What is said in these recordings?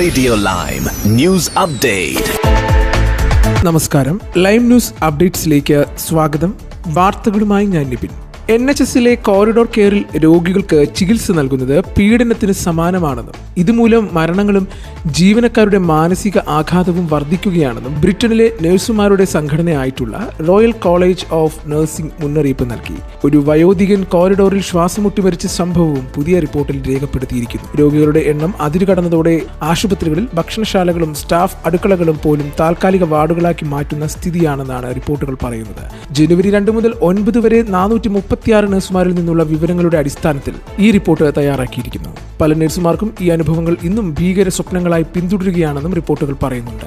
Radio Lime news update നമസ്കാരം. Live news അപ്ഡേറ്റ്സിലേക്ക് സ്വാഗതം. വാർത്തകളുമായി ഞാൻ നിപിൻ. എൻ എച്ച് എസിലെ കോറിഡോർ കെയറിൽ രോഗികൾക്ക് ചികിത്സ നൽകുന്നത് പീഡനത്തിന് സമാനമാണെന്നും ഇതുമൂലം മരണങ്ങളും ജീവനക്കാരുടെ മാനസിക ആഘാതവും വർദ്ധിക്കുകയാണെന്നും ബ്രിട്ടനിലെ നഴ്സുമാരുടെ സംഘടനയായിട്ടുള്ള റോയൽ കോളേജ് ഓഫ് നഴ്സിംഗ് മുന്നറിയിപ്പ് നൽകി. ഒരു വയോധികൻ കോറിഡോറിൽ ശ്വാസമുട്ടി മരിച്ച സംഭവവും പുതിയ റിപ്പോർട്ടിൽ രേഖപ്പെടുത്തിയിരിക്കുന്നു. രോഗികളുടെ എണ്ണം അതിരുകടന്നതോടെ ആശുപത്രികളിൽ ഭക്ഷണശാലകളും സ്റ്റാഫ് അടുക്കളകളും പോലും താൽക്കാലിക വാർഡുകളാക്കി മാറ്റുന്ന സ്ഥിതിയാണെന്നാണ് റിപ്പോർട്ടുകൾ പറയുന്നത്. ജനുവരി രണ്ട് മുതൽ ഒൻപത് വരെ നാനൂറ്റി മുപ്പത്തിയാറ് നഴ്സുമാരിൽ നിന്നുള്ള വിവരങ്ങളുടെ അടിസ്ഥാനത്തിൽ ഈ റിപ്പോർട്ട് തയ്യാറാക്കിയിരിക്കുന്നു. പല നഴ്സുമാർക്കും ഈ അനുഭവങ്ങൾ ഇന്നും ഭീകര സ്വപ്നങ്ങളായി പിന്തുടരുകയാണെന്നും റിപ്പോർട്ടുകൾ പറയുന്നുണ്ട്.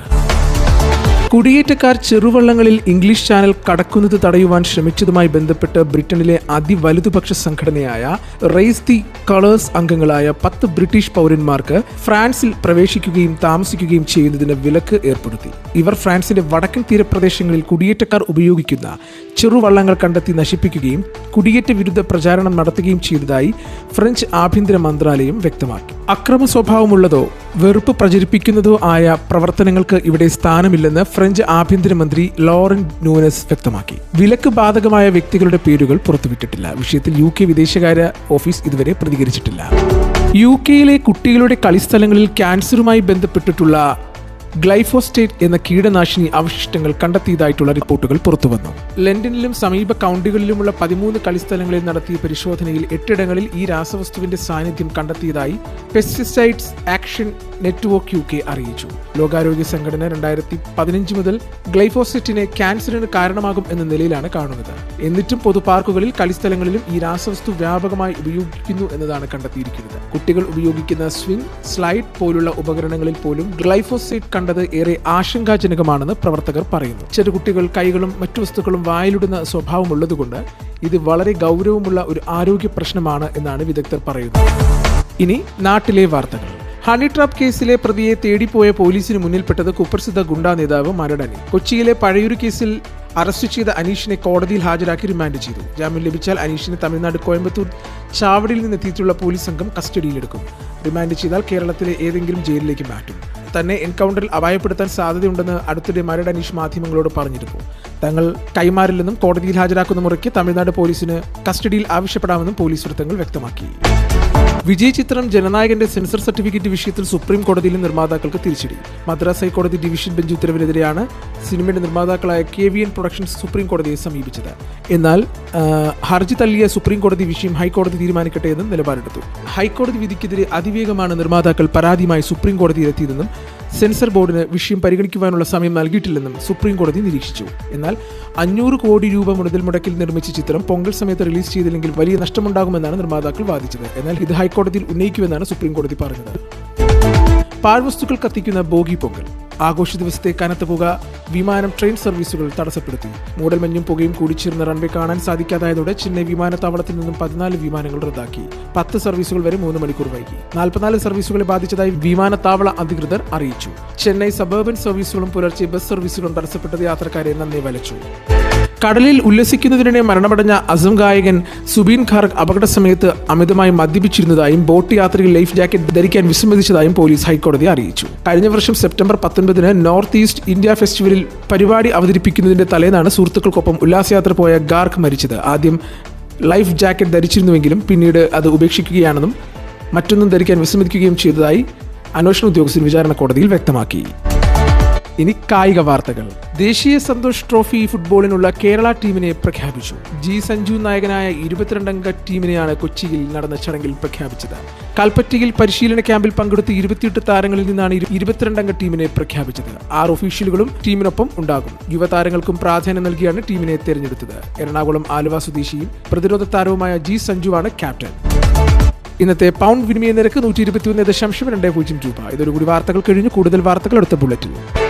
കുടിയേറ്റക്കാർ ചെറുവള്ളങ്ങളിൽ ഇംഗ്ലീഷ് ചാനൽ കടക്കുന്നത് തടയുവാൻ ശ്രമിച്ചതുമായി ബന്ധപ്പെട്ട് ബ്രിട്ടനിലെ അതിവലുതുപക്ഷ സംഘടനയായ റേസ് ദി കളേഴ്സ് അംഗങ്ങളായ പത്ത് ബ്രിട്ടീഷ് പൗരന്മാർക്ക് ഫ്രാൻസിൽ പ്രവേശിക്കുകയും താമസിക്കുകയും ചെയ്യുന്നതിന് വിലക്ക് ഏർപ്പെടുത്തി. ഇവർ ഫ്രാൻസിന്റെ വടക്കൻ തീരപ്രദേശങ്ങളിൽ കുടിയേറ്റക്കാർ ഉപയോഗിക്കുന്ന ചെറുവള്ളങ്ങൾ കണ്ടെത്തി നശിപ്പിക്കുകയും കുടിയേറ്റ വിരുദ്ധ പ്രചാരണം നടത്തുകയും ചെയ്തതായി ഫ്രഞ്ച് ആഭ്യന്തര മന്ത്രാലയം വ്യക്തമാക്കി. അക്രമ സ്വഭാവമുള്ളതോ വെറുപ്പ് പ്രചരിപ്പിക്കുന്നതോ ആയ പ്രവർത്തനങ്ങൾക്ക് ഇവിടെ സ്ഥാനമില്ലെന്ന് ഫ്രഞ്ച് ആഭ്യന്തരമന്ത്രി ലോറൻ നൂനസ് വ്യക്തമാക്കി. വിലക്ക് ബാധകമായ വ്യക്തികളുടെ പേരുകൾ പുറത്തുവിട്ടിട്ടില്ല. വിഷയത്തിൽ യു കെ വിദേശകാര്യ ഓഫീസ് ഇതുവരെ പ്രതികരിച്ചിട്ടില്ല. യു കെയിലെ കുട്ടികളുടെ കളിസ്ഥലങ്ങളിൽ ക്യാൻസറുമായി ബന്ധപ്പെട്ടിട്ടുള്ള ഗ്ലൈഫോസ്റ്റേറ്റ് എന്ന കീടനാശിനി അവശിഷ്ടങ്ങൾ കണ്ടെത്തിയതായിട്ടുള്ള റിപ്പോർട്ടുകൾ പുറത്തുവന്നു. ലണ്ടനിലും സമീപ കൗണ്ടികളിലുമുള്ള പതിമൂന്ന് കളിസ്ഥലങ്ങളിൽ നടത്തിയ പരിശോധനയിൽ എട്ടിടങ്ങളിൽ ഈ രാസവസ്തുവിന്റെ സാന്നിധ്യം കണ്ടെത്തിയതായി pesticides action network U K അറിയിച്ചു. ലോകാരോഗ്യ സംഘടന രണ്ടായിരത്തി പതിനഞ്ച് മുതൽ ഗ്ലൈഫോസെറ്റിനെ ക്യാൻസറിന് കാരണമാകും എന്ന നിലയിലാണ് കാണുന്നത്. എന്നിട്ടും പൊതുപാർക്കുകളിൽ കളിസ്ഥലങ്ങളിലും ഈ രാസവസ്തു വ്യാപകമായി ഉപയോഗിക്കുന്നു എന്നതാണ് കണ്ടെത്തിയിരിക്കുന്നത്. കുട്ടികൾ ഉപയോഗിക്കുന്ന സ്വിംഗ് സ്ലൈഡ് പോലുള്ള ഉപകരണങ്ങളിൽ പോലും ഗ്ലൈഫോസേറ്റ് കണ്ടത് ഏറെ ആശങ്കാജനകമാണെന്ന് പ്രവർത്തകർ പറയുന്നു. ചെറുകുട്ടികൾ കൈകളും മറ്റു വസ്തുക്കളും വായിലിടുന്ന സ്വഭാവമുള്ളതുകൊണ്ട് ഇത് വളരെ ഗൗരവമുള്ള ഒരു ആരോഗ്യ പ്രശ്നമാണ് എന്നാണ് വിദഗ്ധർ പറയുന്നത്. ഇനി നാട്ടിലെ വാർത്തകൾ. ഹണി ട്രാപ്പ് കേസിലെ പ്രതിയെ തേടിപ്പോയ പോലീസിന് മുന്നിൽപ്പെട്ടത് കുപ്രസിദ്ധ ഗുണ്ടാ നേതാവ് മരടനി കൊച്ചിയിലെ പഴയൊരു കേസിൽ അറസ്റ്റ് ചെയ്ത അനീഷിനെ കോടതിയിൽ ഹാജരാക്കി റിമാൻഡ് ചെയ്തു. ജാമ്യം ലഭിച്ചാൽ അനീഷിനെ തമിഴ്നാട് കോയമ്പത്തൂർ ചാവടിയിൽ നിന്നെത്തിയിട്ടുള്ള പോലീസ് സംഘം കസ്റ്റഡിയിലെടുക്കും. റിമാൻഡ് ചെയ്താൽ കേരളത്തിലെ ഏതെങ്കിലും ജയിലിലേക്ക് മാറ്റും. തന്നെ എൻകൗണ്ടറിൽ അപായപ്പെടുത്താൻ സാധ്യതയുണ്ടെന്ന് അടുത്തിടെ മരട് അനീഷ് മാധ്യമങ്ങളോട് പറഞ്ഞിരുന്നു. തങ്ങൾ കൈമാറില്ലെന്നും കോടതിയിൽ ഹാജരാക്കുന്ന മുറയ്ക്ക് തമിഴ്നാട് പോലീസിന് കസ്റ്റഡിയിൽ ആവശ്യപ്പെടാമെന്നും പോലീസ് വൃത്തങ്ങൾ വ്യക്തമാക്കി. വിജയ് ചിത്രം ജനനായകന്റെ സെൻസർ സർട്ടിഫിക്കറ്റ് വിഷയത്തിൽ സുപ്രീം കോടതിയിലെ നിർമ്മാതാക്കൾക്ക് തിരിച്ചടി. മദ്രാസ് ഹൈക്കോടതി ഡിവിഷൻ ബെഞ്ച് ഉത്തരവിനെതിരെയാണ് സിനിമയുടെ നിർമ്മാതാക്കളായ K V N productions supreme കോടതിയെ സമീപിച്ചത്. എന്നാൽ ഹർജി തള്ളിയ സുപ്രീം കോടതി വിഷയം ഹൈക്കോടതി തീരുമാനിക്കട്ടെ എന്നും നിലപാടെടുത്തു. ഹൈക്കോടതി വിധിക്കെതിരെ അതിവേഗമാണ് നിർമ്മാതാക്കൾ പരാതിയുമായി സുപ്രീം കോടതിയിലെത്തിയതെന്നും സെൻസർ ബോർഡിന് വിഷയം പരിഗണിക്കുവാനുള്ള സമയം നൽകിയിട്ടില്ലെന്നും സുപ്രീം കോടതി നിരീക്ഷിച്ചു. എന്നാൽ അഞ്ഞൂറ് കോടി രൂപ മുതൽ മുടക്കിൽ നിർമ്മിച്ച ചിത്രം പൊങ്കൽ സമയത്ത് റിലീസ് ചെയ്തില്ലെങ്കിൽ വലിയ നഷ്ടമുണ്ടാകുമെന്നാണ് നിർമ്മാതാക്കൾ വാദിച്ചത്. എന്നാൽ ഇത് ഹൈക്കോടതിയിൽ ഉന്നയിക്കുമെന്നാണ് സുപ്രീം കോടതി പറഞ്ഞത്. പാഴ്വസ്തുക്കൾ കത്തിക്കുന്ന ബോഗി പൊങ്കൽ. ആഘോഷ ദിവസത്തെ കനത്ത പുക വിമാനം ട്രെയിൻ സർവീസുകൾ തടസ്സപ്പെടുത്തി. മൂടൽമഞ്ഞും പുകയും കൂടിച്ചേർന്ന റൺവേ കാണാൻ സാധിക്കാതായതോടെ ചെന്നൈ വിമാനത്താവളത്തിൽ നിന്നും പതിനാല് വിമാനങ്ങൾ റദ്ദാക്കി. പത്ത് സർവീസുകൾ വരെ മൂന്ന് മണിക്കൂർ വൈകി. നാൽപ്പത്തിനാല് സർവീസുകളെ ബാധിച്ചതായി വിമാനത്താവള അധികൃതർ അറിയിച്ചു. ചെന്നൈ സബർബൻ സർവീസുകളും പുലർച്ചെ ബസ് സർവീസുകളും തടസ്സപ്പെട്ടത് യാത്രക്കാരെ നന്ദി വലച്ചു. കടലിൽ ഉല്ലസിക്കുന്നതിനിടെ മരണമടഞ്ഞ അസം ഗായകൻ സുബീൻ ഖാർഗ് അപകട സമയത്ത് അമിതമായി മദ്യപിച്ചിരുന്നതായും ബോട്ട് യാത്രയിൽ ലൈഫ് ജാക്കറ്റ് ധരിക്കാൻ വിസമ്മതിച്ചതായും പോലീസ് ഹൈക്കോടതി അറിയിച്ചു. കഴിഞ്ഞ വർഷം സെപ്റ്റംബർ പത്തൊൻപതിന് നോർത്ത് ഈസ്റ്റ് ഇന്ത്യ ഫെസ്റ്റിവലിൽ പരിപാടി അവതരിപ്പിക്കുന്നതിന്റെ തലേന്നാണ് സുഹൃത്തുക്കൾക്കൊപ്പം ഉല്ലാസയാത്ര പോയ ഗാർഗ് മരിച്ചത്. ആദ്യം ലൈഫ് ജാക്കറ്റ് ധരിച്ചിരുന്നുവെങ്കിലും പിന്നീട് അത് ഉപേക്ഷിക്കുകയാണെന്നും മറ്റൊന്നും ധരിക്കാൻ വിസമ്മതിക്കുകയും ചെയ്തതായി അന്വേഷണ ഉദ്യോഗസ്ഥൻ വിചാരണ കോടതിയിൽ വ്യക്തമാക്കി. ഇനി കായിക വാർത്തകൾ. ദേശീയ സന്തോഷ് ട്രോഫി ഫുട്ബോളിനുള്ള കേരള ടീമിനെ പ്രഖ്യാപിച്ചു. ജി സഞ്ജു നായകനായ ഇരുപത്തിരണ്ടംഗ ടീമിനെയാണ് കൊച്ചിയിൽ നടന്ന ചടങ്ങിൽ പ്രഖ്യാപിച്ചത്. കൽപ്പറ്റയിൽ പരിശീലന ക്യാമ്പിൽ പങ്കെടുത്ത ഇരുപത്തിയെട്ട് താരങ്ങളിൽ നിന്നാണ് ഇരു- ഇരുപത്തിരണ്ടംഗ ടീമിനെ പ്രഖ്യാപിച്ചത്. ആറ് ഒഫീഷ്യലുകളും ടീമിനൊപ്പം ഉണ്ടാകും. യുവതാരങ്ങൾക്കും പ്രാധാന്യം നൽകിയാണ് ടീമിനെ തെരഞ്ഞെടുത്തത്. എറണാകുളം ആലുവ സ്വദേശിയും പ്രതിരോധ താരവുമായ ജി സഞ്ജുവാണ് ക്യാപ്റ്റൻ. ഇന്നത്തെ പൗണ്ട് വിനിമയ നിരക്ക് നൂറ്റി ഇരുപത്തിയൊന്ന് ദശാംശം രണ്ട് പൂജ്യം രൂപ. ഇതൊരു കൂടി വാർത്തകൾ കഴിഞ്ഞ് കൂടുതൽ വാർത്തകൾ അടുത്ത ബുള്ളറ്റിൽ